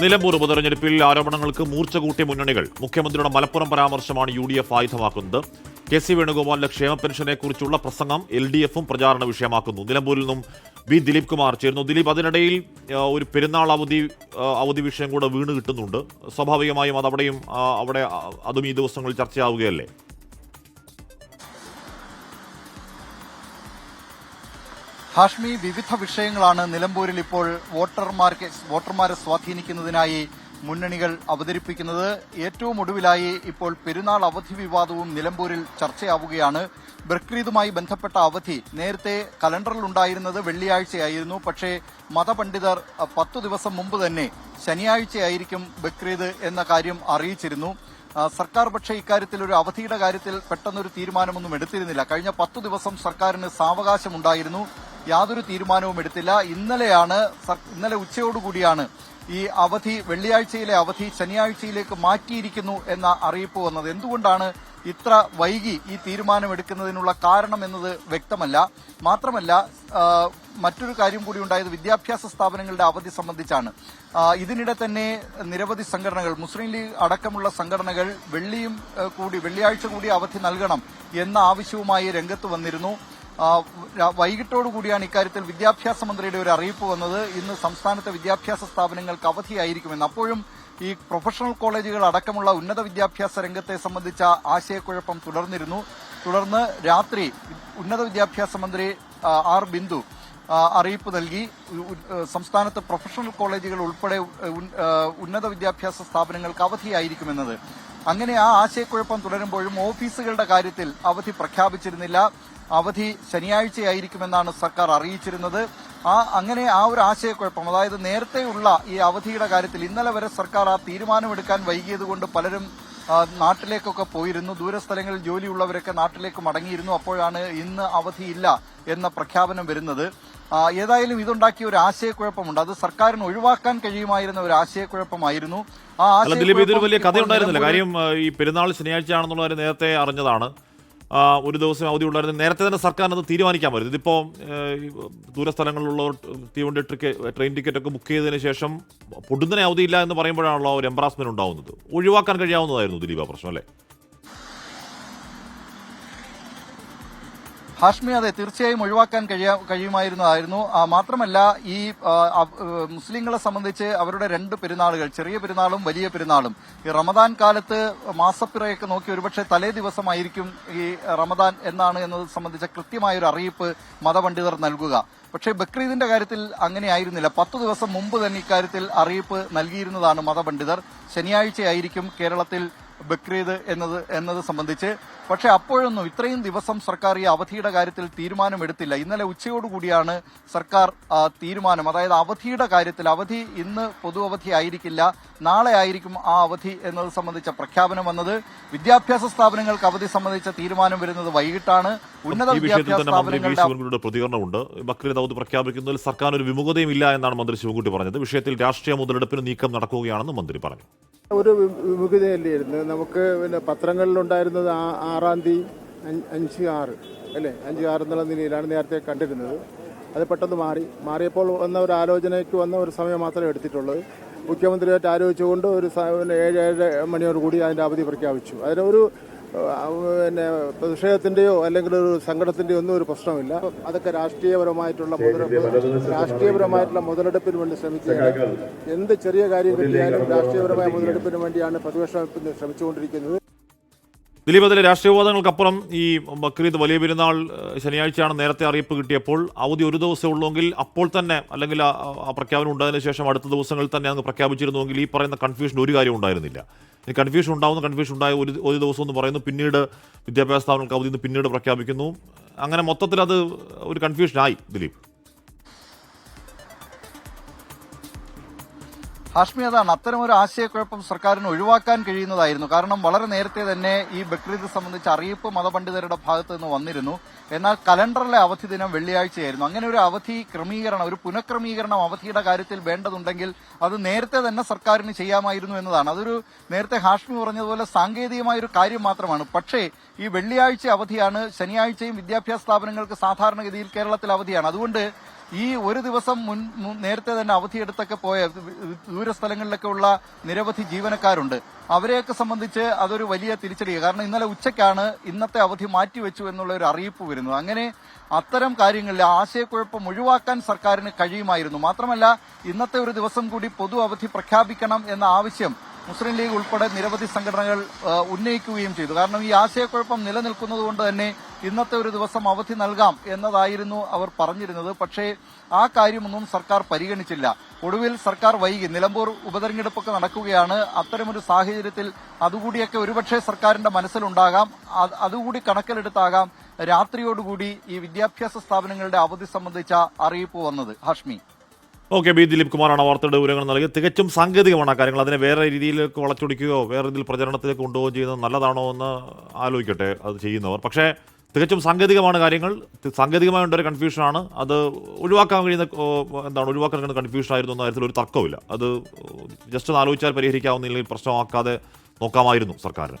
നിലമ്പൂർ ഉപതെരഞ്ഞെടുപ്പിൽ ആരോപണങ്ങൾക്ക് മൂർച്ച കൂട്ടിയ മുന്നണികൾ. മുഖ്യമന്ത്രിയുടെ മലപ്പുറം പരാമർശമാണ് യു ഡി എഫ് ആയുധമാക്കുന്നത്. കെ സി വേണുഗോപാലിന്റെ ക്ഷേമ പെൻഷനെക്കുറിച്ചുള്ള പ്രസംഗം എൽ ഡി എഫും പ്രചാരണ വിഷയമാക്കുന്നു. നിലമ്പൂരിൽ നിന്നും വി. ദിലീപ് കുമാർ ചേരുന്നു. ദിലീപ് അതിനിടയിൽ ഒരു പെരുന്നാൾ അവധി അവധി വിഷയം കൂടെ വീണ് കിട്ടുന്നുണ്ട്. സ്വാഭാവികമായും അതവിടെയും അവിടെ അതും ഈ ദിവസങ്ങളിൽ ചർച്ചയാവുകയല്ലേ? ഹാഷ്മി വിവിധ വിഷയങ്ങളാണ് നിലമ്പൂരിൽ ഇപ്പോൾ വോട്ടർമാർക്ക് വോട്ടർമാരെ സ്വാധീനിക്കുന്നതിനായി മുന്നണികൾ അവതരിപ്പിക്കുന്നത്. ഏറ്റവും ഒടുവിലായി ഇപ്പോൾ പെരുന്നാൾ അവധി വിവാദവും നിലമ്പൂരിൽ ചർച്ചയാവുകയാണ്. ബക്രീദുമായി ബന്ധപ്പെട്ട അവധി നേരത്തെ കലണ്ടറിൽ ഉണ്ടായിരുന്നത് വെള്ളിയാഴ്ചയായിരുന്നു. പക്ഷേ മതപണ്ഡിതർ പത്തു ദിവസം മുമ്പ് തന്നെ ശനിയാഴ്ചയായിരിക്കും ബക്രീദ് എന്ന കാര്യം അറിയിച്ചിരുന്നു. സർക്കാർ പക്ഷേ ഇക്കാര്യത്തിൽ ഒരു അവധിയുടെ കാര്യത്തിൽ പെട്ടെന്നൊരു തീരുമാനമൊന്നും എടുത്തിരുന്നില്ല. കഴിഞ്ഞ പത്തു ദിവസം സർക്കാരിന് സാവകാശമുണ്ടായിരുന്നു. യാതൊരു തീരുമാനവും എടുത്തില്ല. ഇന്നലെയാണ് ഇന്നലെ ഉച്ചയോടുകൂടിയാണ് ഈ അവധി വെള്ളിയാഴ്ചയിലെ അവധി ശനിയാഴ്ചയിലേക്ക് മാറ്റിയിരിക്കുന്നു എന്ന അറിയിപ്പ് വന്നത്. എന്തുകൊണ്ടാണ് ഇത്ര വൈകി ഈ തീരുമാനമെടുക്കുന്നതിനുള്ള കാരണം എന്നത് വ്യക്തമല്ല. മാത്രമല്ല മറ്റൊരു കാര്യം കൂടി ഉണ്ടായത് വിദ്യാഭ്യാസ സ്ഥാപനങ്ങളുടെ അവധി സംബന്ധിച്ചാണ്. ഇതിനിടെ തന്നെ നിരവധി സംഘടനകൾ മുസ്ലിം ലീഗ് അടക്കമുള്ള സംഘടനകൾ വെള്ളിയും കൂടി വെള്ളിയാഴ്ച കൂടി അവധി നൽകണം എന്ന ആവശ്യവുമായി രംഗത്ത് വന്നിരുന്നു. വൈകിട്ടോടുകൂടിയാണ് ഇക്കാര്യത്തിൽ വിദ്യാഭ്യാസ മന്ത്രിയുടെ ഒരു അറിയിപ്പ് വന്നത്. ഇന്ന് സംസ്ഥാനത്തെ വിദ്യാഭ്യാസ സ്ഥാപനങ്ങൾക്ക് അവധിയായിരിക്കുമെന്ന്. അപ്പോഴും ഈ പ്രൊഫഷണൽ കോളേജുകൾ അടക്കമുള്ള ഉന്നത വിദ്യാഭ്യാസ രംഗത്തെ സംബന്ധിച്ച ആശയക്കുഴപ്പം തുടർന്നിരുന്നു. തുടർന്ന് രാത്രി ഉന്നത വിദ്യാഭ്യാസ മന്ത്രി ആർ ബിന്ദു അറിയിപ്പ് നൽകി. സംസ്ഥാനത്ത് പ്രൊഫഷണൽ കോളേജുകൾ ഉൾപ്പെടെ ഉന്നത വിദ്യാഭ്യാസ സ്ഥാപനങ്ങൾക്ക് അവധിയായിരിക്കുമെന്നത്. അങ്ങനെ ആ ആശയക്കുഴപ്പം തുടരുമ്പോഴും ഓഫീസുകളുടെ കാര്യത്തിൽ അവധി പ്രഖ്യാപിച്ചിരുന്നില്ല. അവധി ശനിയാഴ്ചയായിരിക്കുമെന്നാണ് സർക്കാർ അറിയിച്ചിരുന്നത്. ആ അങ്ങനെ ആ ഒരു ആശയക്കുഴപ്പം അതായത് നേരത്തെയുള്ള ഈ അവധിയുടെ കാര്യത്തിൽ ഇന്നലെ വരെ സർക്കാർ ആ തീരുമാനമെടുക്കാൻ വൈകിയതുകൊണ്ട് പലരും നാട്ടിലേക്കൊക്കെ പോയിരുന്നു. ദൂരസ്ഥലങ്ങളിൽ ജോലിയുള്ളവരൊക്കെ നാട്ടിലേക്ക് മടങ്ങിയിരുന്നു. അപ്പോഴാണ് ഇന്ന് അവധിയില്ല എന്ന പ്രഖ്യാപനം വരുന്നത്. ഏതായാലും ഇതുണ്ടാക്കിയ ഒരു ആശയക്കുഴപ്പമുണ്ട്. അത് സർക്കാരിന് ഒഴിവാക്കാൻ കഴിയുമായിരുന്ന ഒരു ആശയക്കുഴപ്പമായിരുന്നു. ആ ആശയം വലിയ കഥയുണ്ടായിരുന്നില്ല. കാര്യം ഈ പെരുന്നാൾ ശനിയാഴ്ച ആണെന്നുള്ള നേരത്തെ അറിഞ്ഞതാണ്. ഒരു ദിവസം അവധി ഉണ്ടായിരുന്നു നേരത്തെ തന്നെ സർക്കാർ അത് തീരുമാനിക്കാൻ പറ്റും ഇതിപ്പോൾ ദൂരസ്ഥലങ്ങളിലുള്ളവർ തീവണ്ടി ടിക്കറ്റ് ട്രെയിൻ ടിക്കറ്റ് ഒക്കെ ബുക്ക് ചെയ്തതിന് ശേഷം പൊടുന്നനെ അവധിയില്ല എന്ന് പറയുമ്പോഴാണല്ലോ ഒരു എംബ്രാസ്മെന്റ് ഉണ്ടാവുന്നത്. ഒഴിവാക്കാൻ കഴിയാവുന്നതായിരുന്നു ദിലീപ് പ്രശ്നം അല്ലേ? ഹാഷ്മി അതെ തീർച്ചയായും ഒഴിവാക്കാൻ കഴിയാ കഴിയുമായിരുന്നതായിരുന്നു. മാത്രമല്ല ഈ മുസ്ലിങ്ങളെ സംബന്ധിച്ച് അവരുടെ രണ്ട് പെരുന്നാളുകൾ ചെറിയ പെരുന്നാളും വലിയ പെരുന്നാളും. ഈ റമദാൻ കാലത്ത് മാസപ്പിറയൊക്കെ നോക്കി ഒരുപക്ഷെ തലേ ദിവസമായിരിക്കും ഈ റമദാൻ എന്നാണ് എന്നത് സംബന്ധിച്ച കൃത്യമായ ഒരു അറിയിപ്പ് മതപണ്ഡിതർ നൽകുക. പക്ഷേ ബക്രീദിന്റെ കാര്യത്തിൽ അങ്ങനെയായിരുന്നില്ല പത്ത് ദിവസം മുമ്പ് തന്നെ ഇക്കാര്യത്തിൽ അറിയിപ്പ് നൽകിയിരുന്നതാണ് മതപണ്ഡിതർ. ശനിയാഴ്ചയായിരിക്കും കേരളത്തിൽ ബക്രീദ് എന്നത് എന്നത് സംബന്ധിച്ച്. പക്ഷേ അപ്പോഴൊന്നും ഇത്രയും ദിവസം സർക്കാർ ഈ അവധിയുടെ കാര്യത്തിൽ തീരുമാനമെടുത്തില്ല ഇന്നലെ ഉച്ചയോടുകൂടിയാണ് സർക്കാർ തീരുമാനം. അതായത് അവധിയുടെ കാര്യത്തിൽ അവധി ഇന്ന് പൊതു അവധി ആയിരിക്കില്ല. നാളെ ആയിരിക്കും ആ അവധി എന്നത് സംബന്ധിച്ച പ്രഖ്യാപനം വന്നത്. വിദ്യാഭ്യാസ സ്ഥാപനങ്ങൾക്ക് അവധി സംബന്ധിച്ച തീരുമാനം വരുന്നത് വൈകിട്ടാണ്. ഉന്നത വിദ്യാഭ്യാസ സ്ഥാപനങ്ങളുടെ പ്രതികരണമുണ്ട്. ബക്രീദ് അവധി പ്രഖ്യാപിക്കുന്നതിൽ സർക്കാർ ഒരു വിമുഖതയും ഇല്ല എന്നാണ് മന്ത്രി ശിവൻകുട്ടി പറഞ്ഞത്. വിഷയത്തിൽ രാഷ്ട്രീയ മുതലെടുപ്പിന് നീക്കം നടക്കുകയാണെന്ന് മന്ത്രി പറഞ്ഞു. ഒരു വിമുഖതയല്ലായിരുന്നു നമുക്ക് പിന്നെ പത്രങ്ങളിലുണ്ടായിരുന്നത് ആ- ആറാം തീയതി അഞ്ച് ആറ് അല്ലേ? അഞ്ച് ആറ് എന്നുള്ള നിലയിലാണ് നേരത്തെ കണ്ടിരുന്നത്. അത് പെട്ടെന്ന് മാറി. മാറിയപ്പോൾ വന്ന ഒരു ആലോചനയ്ക്ക് വന്ന ഒരു സമയം മാത്രമേ എടുത്തിട്ടുള്ളത് മുഖ്യമന്ത്രിയായിട്ട് ആലോചിച്ചുകൊണ്ട് ഒരു ഏഴ് ഏഴ് മണിയോട് കൂടി അതിന്റെ അവധി പ്രഖ്യാപിച്ചു. അതിനൊരു ഒരു പിന്നെ പ്രതിഷേധത്തിന്റെയോ അല്ലെങ്കിൽ ഒരു സങ്കടത്തിന്റെയോ ഒന്നും ഒരു പ്രശ്നമില്ല. അതൊക്കെ രാഷ്ട്രീയപരമായിട്ടുള്ള മുതലെടുപ്പ് രാഷ്ട്രീയപരമായിട്ടുള്ള മുതലെടുപ്പിന് വേണ്ടി ശ്രമിക്കുകയാണ്. എന്ത് ചെറിയ കാര്യം കിട്ടിയാലും രാഷ്ട്രീയപരമായ മുതലെടുപ്പിന് വേണ്ടിയാണ് പ്രതിപക്ഷം ശ്രമിച്ചുകൊണ്ടിരിക്കുന്നത്. ദിലീപ് അതിലെ രാഷ്ട്രീയവാദങ്ങൾക്കപ്പുറം ഈ ബക്രീദ് വലിയ പെരുന്നാൾ ശനിയാഴ്ചയാണ് നേരത്തെ അറിയിപ്പ് കിട്ടിയപ്പോൾ അവധി ഒരു ദിവസമേ ഉള്ളൂവെങ്കിൽ അപ്പോൾ തന്നെ അല്ലെങ്കിൽ ആ പ്രഖ്യാപനം ഉണ്ടായതിനു ശേഷം അടുത്ത ദിവസങ്ങളിൽ തന്നെ അങ്ങ് പ്രഖ്യാപിച്ചിരുന്നുവെങ്കിൽ ഈ പറയുന്ന കൺഫ്യൂഷൻ ഒരു കാര്യം ഉണ്ടായിരുന്നില്ല. കൺഫ്യൂഷൻ ഉണ്ടാവുന്ന കൺഫ്യൂഷൻ ഉണ്ടായ ഒരു ഒരു ദിവസം എന്ന് പറയുന്നു. പിന്നീട് വിദ്യാഭ്യാസ സ്ഥാപനങ്ങൾക്ക് അവധി പിന്നീട് പ്രഖ്യാപിക്കുന്നു. അങ്ങനെ മൊത്തത്തിൽ അത് ഒരു കൺഫ്യൂഷനായി ദിലീപ്. ഹാഷ്മി അതാണ്. അത്തരം ഒരു ആശയക്കുഴപ്പം സർക്കാരിന് ഒഴിവാക്കാൻ കഴിയുന്നതായിരുന്നു. കാരണം വളരെ നേരത്തെ തന്നെ ഈ ബക്രീദ് സംബന്ധിച്ച അറിയിപ്പ് മതപണ്ഡിതരുടെ ഭാഗത്തു നിന്ന് വന്നിരുന്നു. എന്നാൽ കലണ്ടറിലെ അവധി ദിനം വെള്ളിയാഴ്ചയായിരുന്നു. അങ്ങനെ ഒരു അവധി ക്രമീകരണം ഒരു പുനഃക്രമീകരണം അവധിയുടെ കാര്യത്തിൽ വേണ്ടതുണ്ടെങ്കിൽ അത് നേരത്തെ തന്നെ സർക്കാരിന് ചെയ്യാമായിരുന്നു എന്നതാണ്. അതൊരു നേരത്തെ ഹാഷ്മി പറഞ്ഞതുപോലെ സാങ്കേതികമായ ഒരു കാര്യം മാത്രമാണ്. പക്ഷേ ഈ വെള്ളിയാഴ്ച അവധിയാണ് ശനിയാഴ്ചയും വിദ്യാഭ്യാസ സ്ഥാപനങ്ങൾക്ക് സാധാരണഗതിയിൽ കേരളത്തിൽ അവധിയാണ്. അതുകൊണ്ട് ഈ ഒരു ദിവസം മുൻ നേരത്തെ തന്നെ അവധിയെടുത്തൊക്കെ പോയ ദൂര സ്ഥലങ്ങളിലൊക്കെ ഉള്ള നിരവധി ജീവനക്കാരുണ്ട്. അവരെയൊക്കെ സംബന്ധിച്ച് അതൊരു വലിയ തിരിച്ചടിയാണ് കാരണം ഇന്നലെ ഉച്ചയ്ക്കാണ് ഇന്നത്തെ അവധി മാറ്റിവെച്ചു എന്നുള്ള ഒരു അറിയിപ്പ് വരുന്നത്. അങ്ങനെ അത്തരം കാര്യങ്ങളിൽ ആശയക്കുഴപ്പം ഒഴിവാക്കാൻ സർക്കാരിന് കഴിയുമായിരുന്നു. മാത്രമല്ല ഇന്നത്തെ ഒരു ദിവസം കൂടി പൊതു അവധി പ്രഖ്യാപിക്കണം എന്ന ആവശ്യം മുസ്ലിം ലീഗ് ഉൾപ്പെടെ നിരവധി സംഘടനകൾ ഉന്നയിക്കുകയും ചെയ്തു. കാരണം ഈ ആശയക്കുഴപ്പം നിലനിൽക്കുന്നതുകൊണ്ട് തന്നെ ഇന്നത്തെ ഒരു ദിവസം അവധി നൽകാം എന്നതായിരുന്നു അവർ പറഞ്ഞിരുന്നത്. പക്ഷേ ആ കാര്യമൊന്നും സർക്കാർ പരിഗണിച്ചില്ല. ഒടുവിൽ സർക്കാർ വൈകി. നിലമ്പൂർ ഉപതെരഞ്ഞെടുപ്പൊക്കെ നടക്കുകയാണ്. അത്തരമൊരു സാഹചര്യത്തിൽ അതുകൂടിയൊക്കെ ഒരുപക്ഷെ സർക്കാരിന്റെ മനസ്സിലുണ്ടാകാം. അതുകൂടി കണക്കിലെടുത്താകാം രാത്രിയോടുകൂടി ഈ വിദ്യാഭ്യാസ സ്ഥാപനങ്ങളുടെ അവധി സംബന്ധിച്ച അറിയിപ്പ് വന്നത്. ഹാഷ്മി. ഓക്കെ ബി ദിലീപ് കുമാറാണ് വാർത്തയുടെ വിവരങ്ങൾ നൽകി തികച്ചും സാങ്കേതികമാണ് ആ കാര്യങ്ങൾ. അതിനെ വേറെ രീതിയിലേക്ക് വളച്ചൊടിക്കുകയോ വേറെ രീതിയിൽ പ്രചരണത്തിലേക്ക് കൊണ്ടുപോവുകയോ ചെയ്യുന്നത് നല്ലതാണോ എന്ന് ആലോചിക്കട്ടെ അത് ചെയ്യുന്നവർ. പക്ഷേ തികച്ചും സാങ്കേതികമാണ് കാര്യങ്ങൾ. സാങ്കേതികമായ ഒരു കൺഫ്യൂഷനാണ് അത് ഒഴിവാക്കാൻ കഴിയുന്ന എന്താണ് ഒഴിവാക്കാൻ കഴിയുന്ന കൺഫ്യൂഷൻ ആയിരുന്നു എന്ന കാര്യത്തിൽ ഒരു തർക്കമില്ല അത് ജസ്റ്റ് ഒന്ന് ആലോചിച്ചാൽ പരിഹരിക്കാവുന്ന പ്രശ്നമാക്കാതെ നോക്കാമായിരുന്നു സർക്കാരിന്.